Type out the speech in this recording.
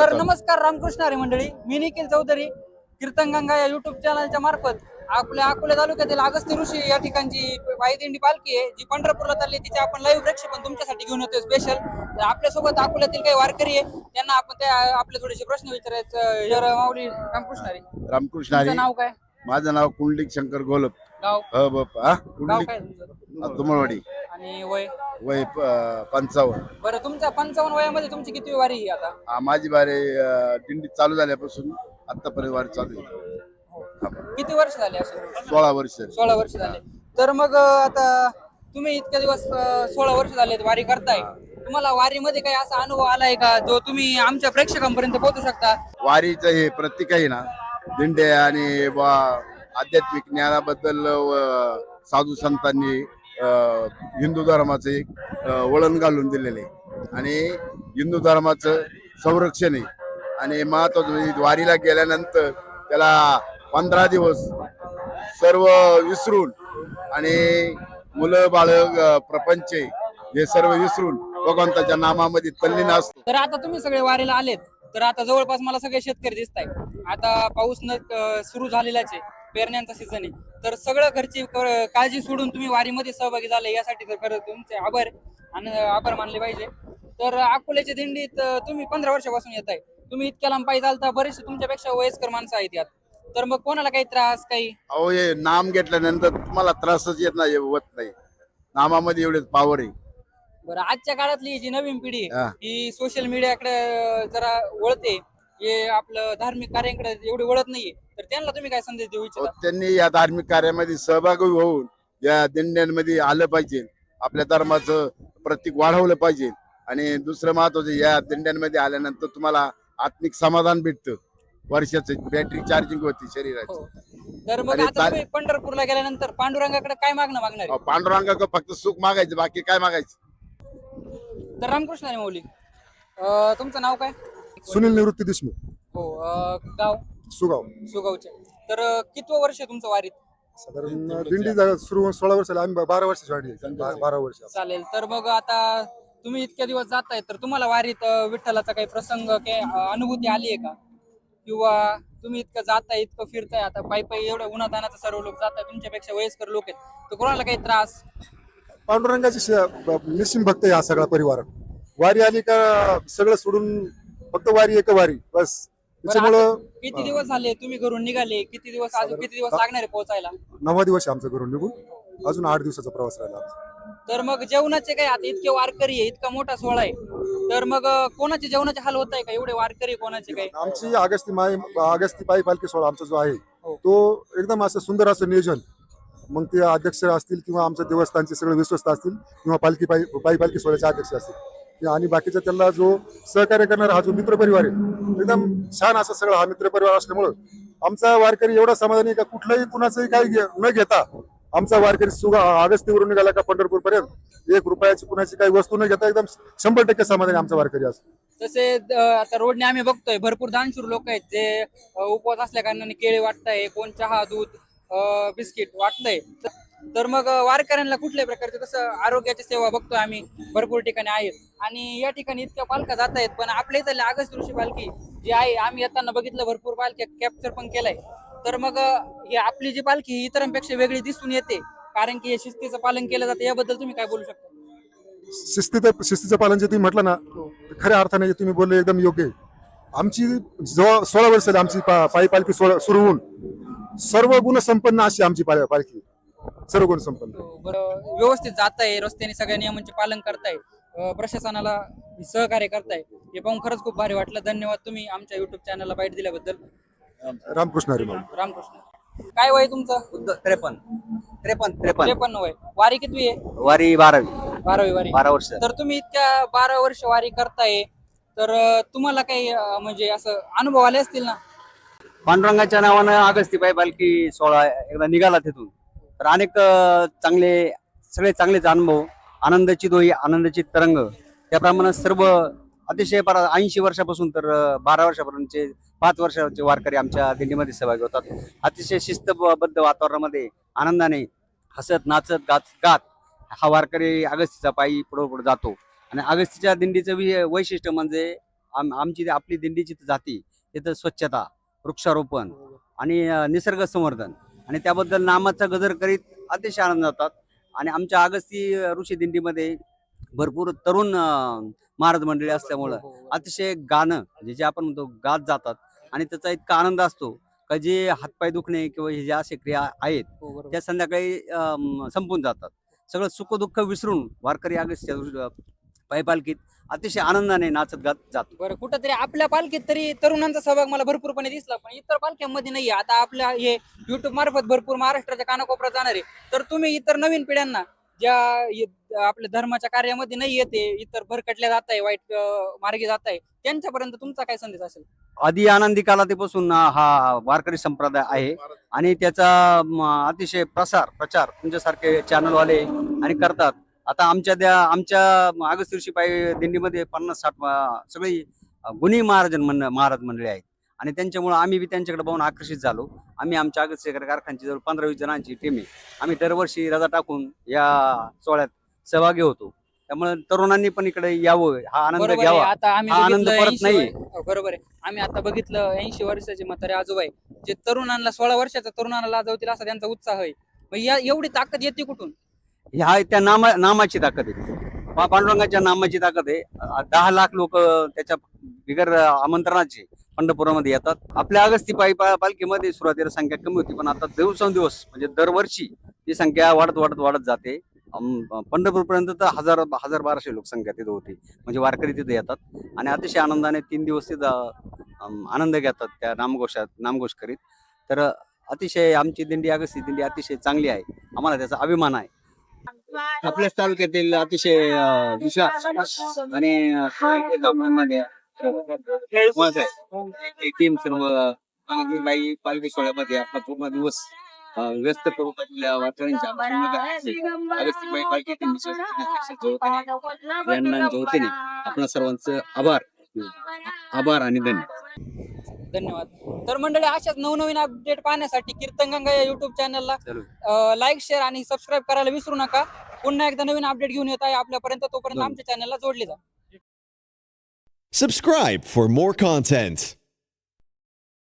तर नमस्कार रामकृष्ण हरी मंडळी. मी निखिल चौधरी. कीर्तनगंगा या युट्यूब चॅनलच्या मार्फत आपल्या अकोला तालुक्यातील अगस्ती ऋषी या ठिकाणची पायदिंडी पालखी आहे जी पंढरपूरला चालली तिचे आपण लाईव्ह प्रेक्षेपण तुमच्यासाठी घेऊन येतोय स्पेशल तर आपल्यासोबत अकोल्यातील काही वारकरी आहे त्यांना आपण त्या आपले थोडेसे प्रश्न विचारायचं माऊली रामकृष्ण हरी. रामकृष्ण हरी. नाव काय? माझं नाव कुंडलिक शंकर गोलप. गाव. अ? गाव तुमचं? तुमळवाडी. आणि वय? वय प- पंचावन्न. बरं तुमच्या पंचावन्न वयामध्ये तुमची किती वारी आहे आता? माझी बारे अ, दिंडी चालू झाल्यापासून आतापर्यंत वारी चालू आहे. हा. किती वर्ष झाले असे सोळा वर्ष. झाली. सोळा वर्ष झाले. तर मग अं, आता तुम्ही इतक्या दिवस अं, सोळा वर्ष झाले वारी करताय. तुम्हाला वारीमध्ये काही असा अनुभव आलाय का जो तुम्ही आमच्या प्रेक्षकांपर्यंत पोहोचू शकता? वारीचं हे प्रतीक आहे ना दिंडे आणि बा आध्यात्मिक ज्ञानाबद्दल साधू संतांनी हिंदू धर्माचे एक, वळण घालून दिलेले. आणि हिंदू धर्माचं संरक्षण आहे. आणि महत्वाचं म्हणजे वारीला गेल्यानंतर त्याला पंधरा दिवस सर्व विसरून आणि मुलं बाळ प्रपंच हे सर्व विसरून भगवंताच्या नामामध्ये तल्लीन असतो. तर आता तुम्ही सगळे वारीला आलेत. तर आता जवळपास मला सगळे शेतकरी दिसत आता पाऊस न सुरू झालेलाच आहे. पेरण्यांचा सीझन आहे. तर सगळं घरची काळजी सोडून तुम्ही वारीमध्ये सहभागी झाले यासाठी तर खरं तुमचे आभार आणि आभार मानले पाहिजे. तर अकोल्याच्या दिंडीत तुम्ही पंधरा वर्षापासून येत आहे तुम्ही इतक्या लांब पायी चालता बरेचसे तुमच्यापेक्षा वयस्कर माणसं आहेत यात. तर मग कोणाला काही त्रास काही? अहो हे नाम घेतल्यानंतर तुम्हाला त्रासच येत नाही होत नाही. नामामध्ये एवढे पावर आहे. बरं आजच्या काळातली जी नवीन पिढी हा. ही सोशल मीडियाकडे जरा वळते. हे आपलं धार्मिक कार्याकडे एवढी वळत नाहीये. तर त्यांना तुम्ही काय संदेश देऊ इच्छिता? त्यांनी या धार्मिक कार्यामध्ये सहभागी होऊन या दिंड्यांमध्ये आलं पाहिजे. आपल्या धर्माचं प्रतीक वाढवलं पाहिजे. आणि दुसरं महत्वाचं या दिंड्यांमध्ये आल्यानंतर तुम्हाला आत्मिक समाधान भेटतं. वर्षाचं बॅटरी चार्जिंग होती शरीराची. हो. तर मग आणि आता चाल- तुम्ही पंढरपूरला गेल्यानंतर पांडुरंगाकडे काय मागणं मागणार आहे? अहो, पांडुरंगाकडे फक्त सुख मागायचं बाकी काय मागायचं? तर रामकृष्ण आणि मौली अं, तुमचं नाव काय? सुनील निवृत्ती देशमुख. हो अं, गाव? सुगाव. सुगावचे. तर अं, कितवं वर्ष आहे तुमचं वारीत? साधारण दिंडी जा- सुरू होऊन सोळा वर्ष. आम्ही बारा वर्षाची वाढली. बा- बारा वर्ष चालेल. तर मग आता तुम्ही इतक्या दिवस जाताय तर तुम्हाला वारीत अं, विठ्ठलाचा काही प्रसंग काही अं, अनुभूती आली आहे का? किंवा तुम्ही इतकं जाताय इतकं फिरताय आता पायी पायी एवढं उन्हातानाचं सर्व लोक जाताय तुमच्यापेक्षा वयस्कर लोक आहेत. तर कोणाला काही त्रास? पांडुरंगाची निश्चिम भक्त आहे हा सगळा परिवार. वारी आली का सगळं सोडून फक्त वारी एक वारी. बस. त्याच्यामुळं किती दिवस झाले तुम्ही घरून निघाले? किती दिवस अजून किती दिवस लागणार आहे पोहोचायला? नववा दिवस आहे आमचं घरून निघून. अजून आठ दिवसाचा प्रवास राहिला आमचा. तर मग जेवणाचे काय आता इतके वारकरी आहे इतका मोठा सोहळा आहे. तर मग अं, कोणाचे जेवणाचे हाल होत आहे का? एवढे वारकरी कोणाचे काही आमची आगस्ती माय आगस्ती पायी पालखी सोहळा आमचा जो आहे हो. तो एकदम असं सुंदर असं नियोजन. मग ते अध्यक्ष असतील किंवा आमच्या देवस्थानचे सगळे विश्वस्त असतील किंवा पालखी पायी पायी पालखी सोहळ्याचे अध्यक्ष असतील. आणि बाकीचा त्यांना जो सहकार्य करणारा हा जो मित्र परिवार आहे एकदम छान असा सगळा हा मित्र परिवार असल्यामुळं आमचा वारकरी एवढा समाधानी का कुठलंही कुणाचंही काही न घेता आमचा वारकरी सुगा अगस्तीवरून निघाला का पंढरपूर पर्यंत एक रुपयाची कुणाची काही वस्तू न घेता एकदम शंभर टक्के समाधानी आमचा वारकरी असतो. तसे आता रोडने आम्ही बघतोय भरपूर दानशूर लोक आहेत जे उपवास असल्या कारणाने केळी वाटताय कोण चहा दूध बिस्किट वाटतंय. तर मग वारकऱ्यांना कुठल्याही प्रकारचे तसं आरोग्याची सेवा बघतोय आम्ही? भरपूर ठिकाणी आहेत. आणि या ठिकाणी इतक्या पालख्या जात आहेत पण आपल्या इथल्या आगस्ट ऋषी पालखी जी आहे आम्ही येताना बघितलं भरपूर पालख्या कॅप्चर पण केलाय. तर मग ही आपली जी पालखी ही इतरांपेक्षा वेगळी दिसून येते. कारण की हे शिस्तीचं पालन केलं जातं याबद्दल तुम्ही काय बोलू शकता? शिस्तीचं शिस्तीचं पालन जे तुम्ही म्हटलं ना ते खऱ्या अर्थाने जे तुम्ही बोलले एकदम योग्य आहे. आमची जवळ सोळा वर्ष झाली आमची पा- पायी पालखी सोळा सुरू होऊन सर्व गुण संपन्न अशी आमची पालखी. सर्व गुण संपन्न बरं. व्यवस्थित जात आहे रस्त्याने सगळ्या नियमांचे पालन करताय. अं, प्रशासनाला सहकार्य करताय. हे पाहून खरंच खूप भारी वाटलं. धन्यवाद तुम्ही आमच्या युट्यूब चॅनलला बाईट दिल्याबद्दल. रामकृष्ण हरी माऊली. रामकृष्ण. काय वय तुमचं? त्रेपन्न. त्रेपन्न त्रेपन्न. त्रेपन्न वय. वारी कितवी आहे? वारी बारावी. बारावी वारी. बारा वर्ष. तर तुम्ही इतक्या बारा वर्ष वारी करताय. तर अं, तुम्हाला काही अं, म्हणजे असं अनुभव आले असतील ना? पांडुरंगाच्या नावानं अगस्ती पाय पालखी सोहळा एकदा निघाला तिथून. तर अनेक चांगले सगळे चांगलेच अनुभव आनंदाची दोही आनंदाची तरंग त्याप्रमाणे सर्व अतिशय बारा ऐंशी वर्षापासून तर बारा वर्षापर्यंतचे पाच वर्षाचे वारकरी आमच्या दिंडीमध्ये सहभागी होतात. अतिशय शिस्तबद्ध वातावरणामध्ये आनंदाने हसत नाचत गात गात हा वारकरी अगस्तीचा पायी पुढे पुढे जातो. आणि अगस्तीच्या दिंडीचं वि- वैशिष्ट्य म्हणजे आम- आमची आपली दिंडीची जाती तिथं स्वच्छता वृक्षारोपण आणि निसर्ग संवर्धन आणि त्याबद्दल नामाचा गजर करीत अतिशय आनंद जातात आणि आमच्या अगस्ती ऋषी दिंडीमध्ये भरपूर तरुण महाराज मंडळी असल्यामुळं अतिशय गाणं जे जे आपण म्हणतो गात जातात आणि त्याचा इतका आनंद असतो का जे हातपाय दुखणे किंवा हे ज्या अशा क्रिया आहेत हो. त्या संध्याकाळी संपून जातात. सगळं सुख दुःख विसरून वारकरी अगस्त्य पायी पालखीत अतिशय आनंदाने नाचत गात जातो. बरं कुठंतरी आपल्या पालखीत तरी तरुणांचा सहभाग मला भरपूरपणे दिसला पण इतर पालख्यांमध्ये नाहीये. आता आपल्या हे युट्यूब मार्फत भरपूर महाराष्ट्राच्या कानाकोपऱ्यात जाणार आहे. तर तुम्ही इतर नवीन पिढ्यांना ज्या आपल्या धर्माच्या कार्यामध्ये नाही येते इतर भरकटल्या जात आहे वाईट मार्गे जात आहे त्यांच्यापर्यंत तुमचा काय संदेश असेल? आधी आनंदी कालातीपासून हा वारकरी संप्रदाय आहे. आणि त्याचा अतिशय प्रसार प्रचार तुमच्यासारखे चॅनलवाले आणि करतात. आता आमच्या त्या आमच्या अगस्त ऋषी पायी दिंडीमध्ये पन्नास साठ सगळी अ, गुणी महाराज मंड महाराज मंडळी आहेत. आणि त्यांच्यामुळे आम्ही बी त्यांच्याकडे पाहून आकर्षित झालो. आम्ही आमच्या अगस्त शेखर कारखान्याची जवळ पंधरा वीस जणांची टीम आहे. आम्ही दरवर्षी रजा टाकून या सोहळ्यात सहभागी होतो. त्यामुळे तरुणांनी पण इकडे यावं हा आनंद घ्यावा. आता आम्ही आनंद परत 80 नाहीये. वर- हो, बरोबर आहे. आम्ही आता बघितलं ऐंशी वर्षाचे म्हातारे आजोबा आहे. जे तरुणांना सोळा वर्षाच्या तरुणाला लाजवतील असा त्यांचा उत्साह आहे. मग या एवढी ताकद येते कुठून? ह्या त्या नामा नामाची ताकद आहे. पांडुरंगाच्या नामाची ताकद आहे. दहा लाख लोक त्याच्या बिगर आमंत्रणाचे पंढरपुरामध्ये येतात. आपल्या अगस्ती पायी पा- पालखीमध्ये सुरुवातीला संख्या कमी होती पण आता दिवसेंदिवस म्हणजे दरवर्षी ती संख्या वाढत वाढत वाढत जाते. पंढरपूरपर्यंत तर हजार हजार बाराशे लोकसंख्या तिथं होती. म्हणजे वारकरी तिथे येतात. आणि अतिशय आनंदाने तीन दिवस तिथं आनंद घेतात त्या नामघोषात नामघोष करीत. तर अतिशय आमची दिंडी अगस्ती दिंडी अतिशय चांगली आहे. आम्हाला त्याचा अभिमान आहे. आपल्याच तालुक्यातील अतिशय विश्वास आणि टीम सर्व बाई पालखी सोहळ्यामध्ये आपला पूर्ण दिवस व्यस्त वारकऱ्यांच्या अगस्तीबाई पालखी आपण सर्वांचं आभार. आभार आणि धन्यवाद. धन्यवाद. तर मंडळी अशाच नवनवीन अपडेट पाहण्यासाठी कीर्तन गंगा या युट्यूब चॅनलला लाईक शेअर आणि सबस्क्राईब करायला विसरू नका. पुन्हा एकदा नवीन अपडेट घेऊन येत आहे आपल्यापर्यंत. तोपर्यंत. आमच्या चॅनलला जोडले जा. Subscribe for more content.